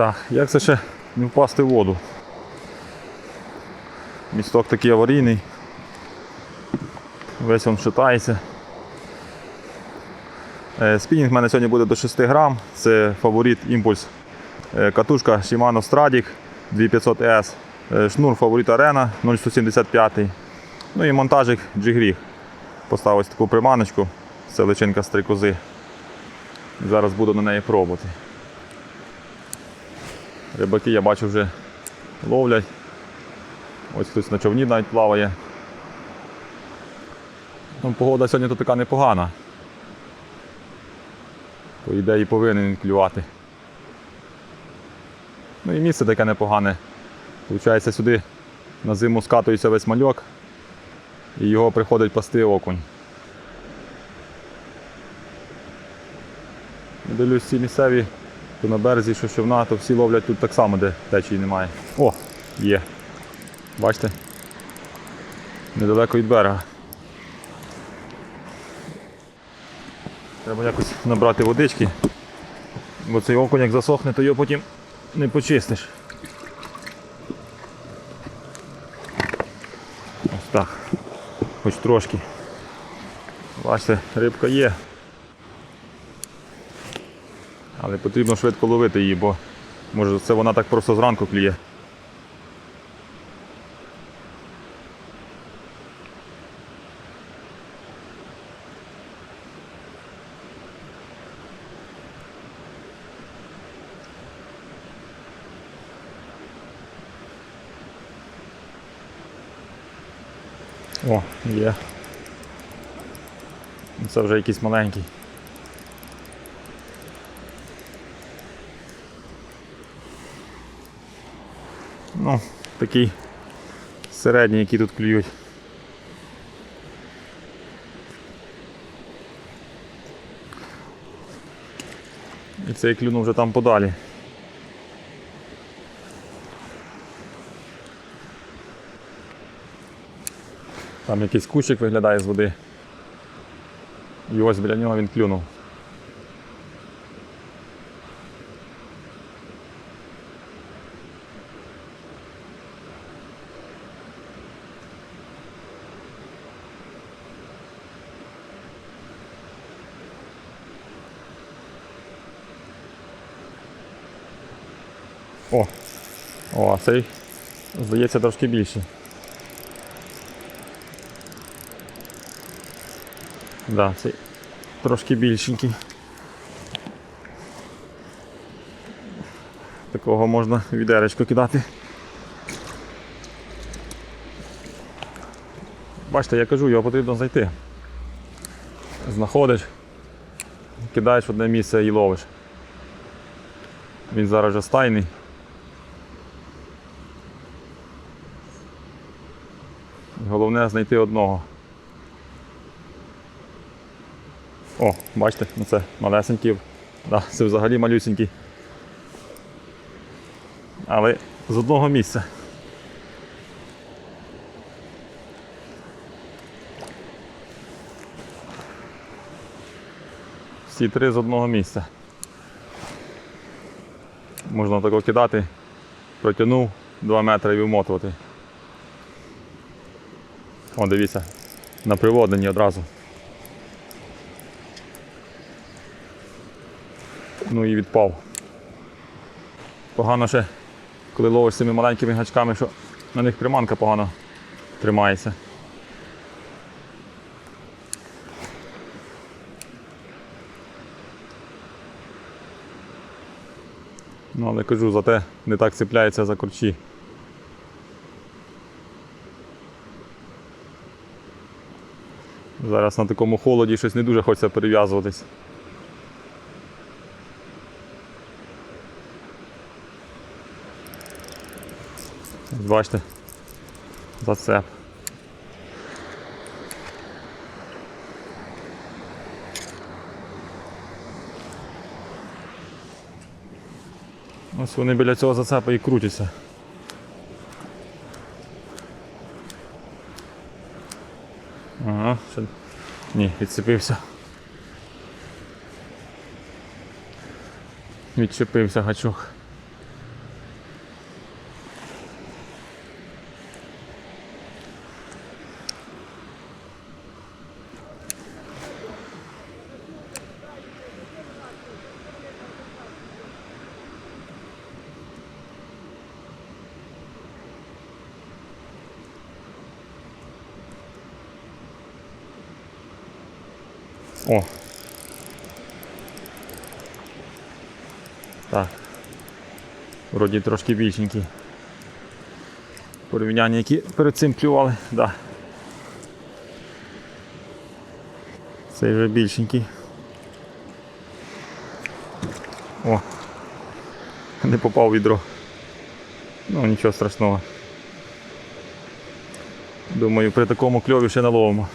Так, як це ще не впасти в воду? Місток такий аварійний. Весь він шатається. Е, Спінінг в мене сьогодні буде до 6 грам. Це фаворит імпульс. Е, Катушка Shimano Stradic 2500S. Е, Шнур фаворит Arena 0175. Ну і монтажик G-Grig. Поставив ось таку приманочку. Це личинка стрикози. Зараз буду на неї пробувати. Рибаки я бачу вже ловлять. Ось хтось на човні навіть плаває. Ну, погода сьогодні тут така непогана. По ідеї повинен клювати. Ну і місце таке непогане. Получається, сюди на зиму скатується весь мальок і його приходить пасти окунь. Дивлюсь, ці місцеві, то на березі, що човна, то всі ловлять тут так само, де течії немає. О, є. Бачите? Недалеко від берега. Треба якось набрати водички, бо цей окунь як засохне, то його потім не почистиш. Ось так. Хоч трошки. Бачите, рибка є. Але потрібно швидко ловити її, бо може це вона так просто зранку кліє. О, є. Це вже якийсь маленький. Ну, такий середній, які тут клюють. І цей клюнув вже там подалі. Там якийсь кущик виглядає з води. І ось біля нього він клюнув. О, а цей, здається, трошки більший. Да, цей трошки більшенький. Такого можна відеречко кидати. Бачите, я кажу, його потрібно знайти. Знаходиш, кидаєш в одне місце і ловиш. Він зараз вже стайний. Головне знайти одного. О, бачите, ну це малесенький. Да, це взагалі малюсенький. Але з одного місця. Всі три з одного місця. Можна тако кидати, протягнув 2 метри і вмотувати. О, дивіться, на приводненні одразу. Ну і відпав. Погано ще, коли ловиш цими маленькими гачками, що на них приманка погано тримається. Ну, але кажу, зате не так цепляється за корчі. Зараз на такому холоді щось не дуже хочеться перев'язуватись. Бачите, зацеп. Ось вони біля цього зацепа і крутяться. Ага, ще... Ні, відцепився. Відчепився гачок. О. Так. Вроді трошки більшенький. Порівняння, які перед цим клювали, да. Цей вже більшенький. О. Не попав відро. Ну нічого страшного. Думаю, при такому кльові ще наловимо.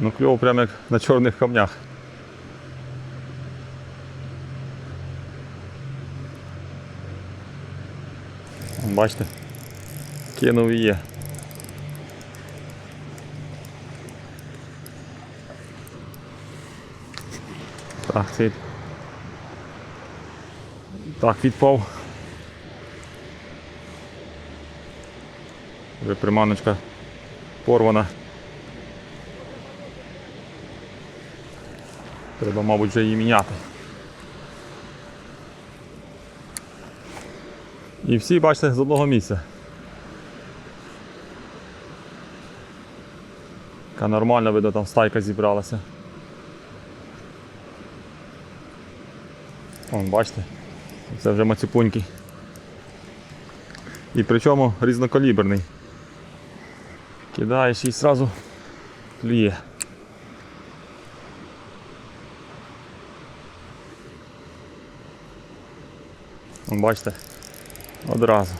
Ну кльово прямо як на чорних камнях. Бачите? Кинув і є. Так, цей. Так, відпав. Вже приманочка порвана. Треба, мабуть, вже її міняти. І всі, бачите, з одного місця. Яка нормально, видно, там стайка зібралася. Вон, бачите, це вже мацюпуньки. І причому різнокаліберний. Кидаєш і одразу клює. Бачите? Одразу.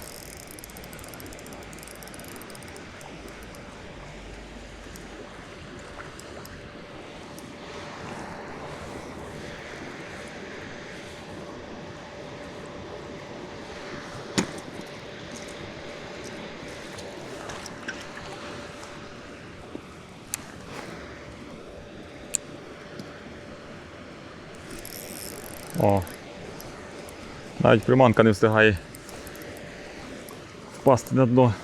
О. Навіть приманка не встигає впасти на дно.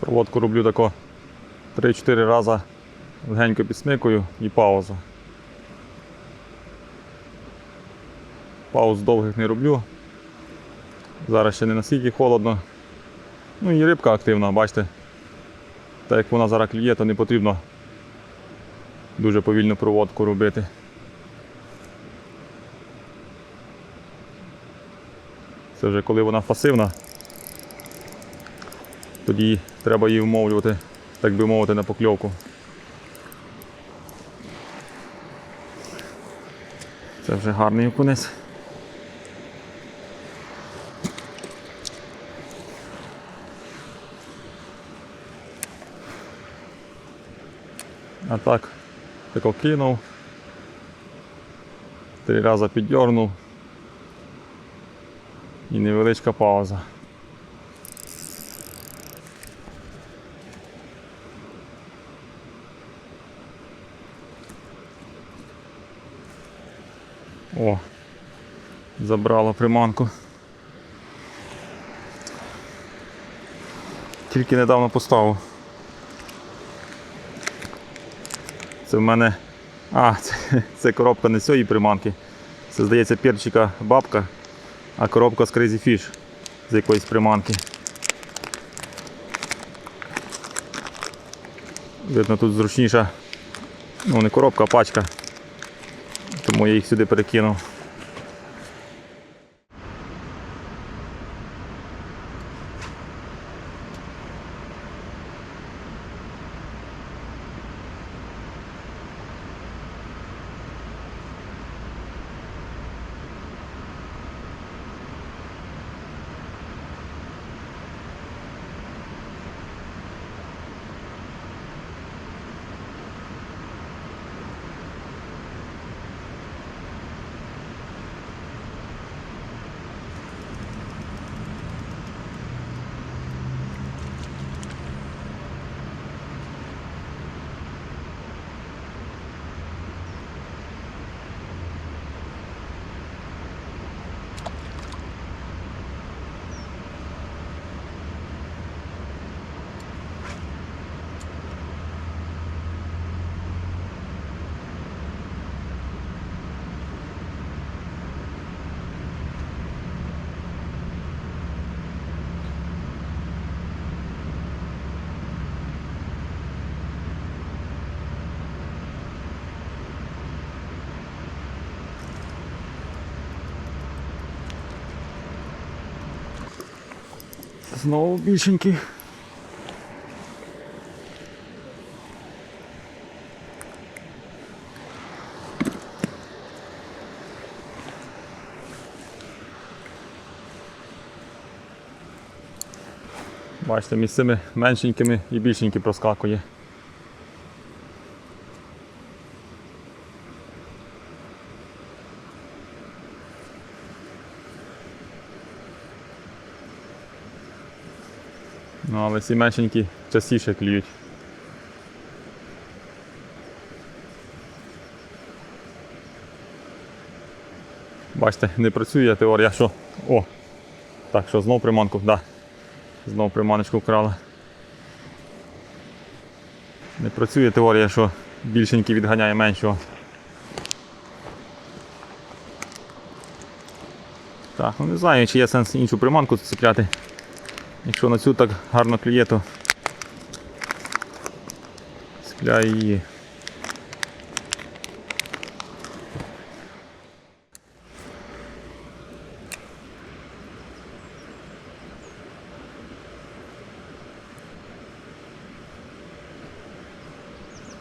Проводку роблю тако 3-4 рази легенько підсмикую і пауза. Пауз довгих не роблю. Зараз ще не настільки холодно. Ну і рибка активна, бачите. Так як вона зараз клює, то не потрібно дуже повільну проводку робити. Це вже коли вона пасивна, тоді треба її вмовлювати, так би мовити, на покльовку. Це вже гарний окунець. А так, тако кинув, три рази піддернув і невеличка пауза. О, забрала приманку. Тільки недавно поставив. Це в мене. А, це, це коробка не цієї приманки. Це здається перчика бабка, а коробка з Crazy Fish з якоїсь приманки. Видно, тут зручніша, ну не коробка, а пачка. Тому я їх сюди перекинув. Знову більшенький. Бачите, між меншенькими і більшенькі проскакує. Ну, але ці меншенькі частіше клюють. Бачите, не працює теорія, що. О! Так, що знов приманку. Да. Знов приманочку вкрала. Не працює теорія, що більшенький відганяє меншого. Так, ну не знаю, чи є сенс іншу приманку цепляти. Якщо на цю так гарно клює, то цепляю її.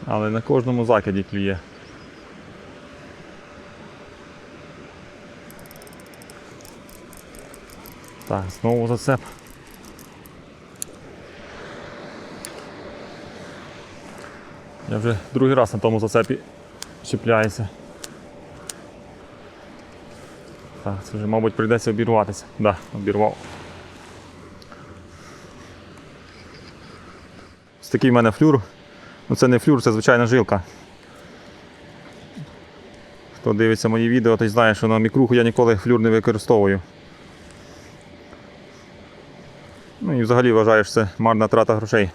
Але на кожному закиді клює. Так, знову зацеп. Я вже другий раз на тому зацепі чіпляюся. Так, це вже, мабуть, прийдеться обірватися. Так, да, обірвав. Ось такий в мене флюр. Ну це не флюр, це звичайна жилка. Хто дивиться мої відео, той знає, що на мікруху я ніколи флюр не використовую. Ну і взагалі вважаю, що це марна трата грошей.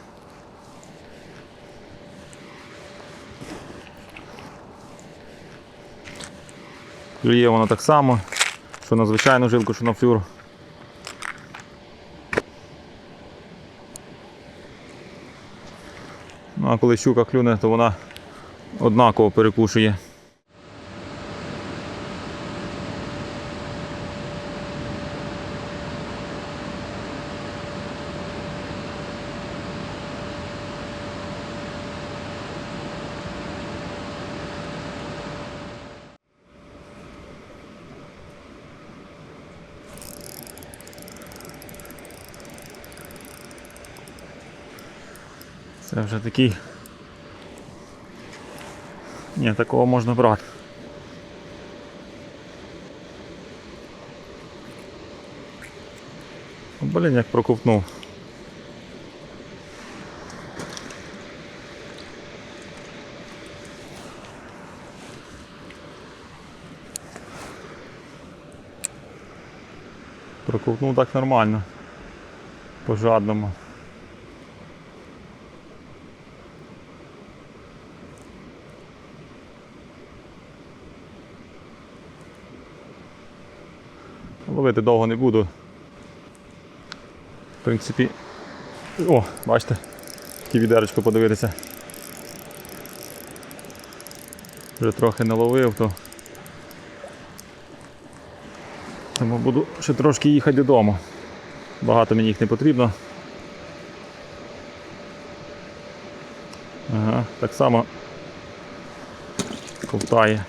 Клює воно так само, що на звичайну жилку, що на флюр. Ну а коли щука клюне, то вона однаково перекушує. Це вже такий. Ні, такого можна брати. Блін, як проковтнув. Проковтнув так нормально. По жадному. Ловити довго не буду. В принципі. О, бачите, таке відеречко подивитися. Вже трохи наловив, то тому буду ще трошки їхати додому. Багато мені їх не потрібно. Ага, так само ковтає.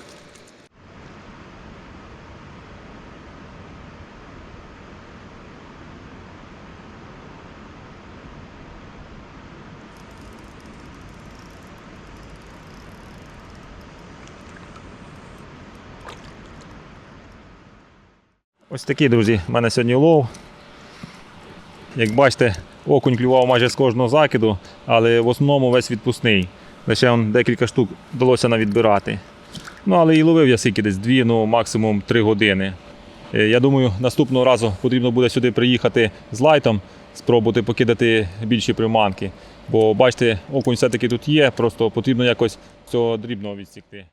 Ось такий, друзі, в мене сьогодні улов. Як бачите, окунь клював майже з кожного закиду, але в основному весь відпускний. Лише он декілька штук вдалося навідбирати. Ну, але і ловив я скільки десь 2, ну максимум 3 години. Е, Я думаю, наступного разу потрібно буде сюди приїхати з лайтом, спробувати покидати більші приманки. Бо бачите, окунь все-таки тут є, просто потрібно якось цього дрібного відсікти.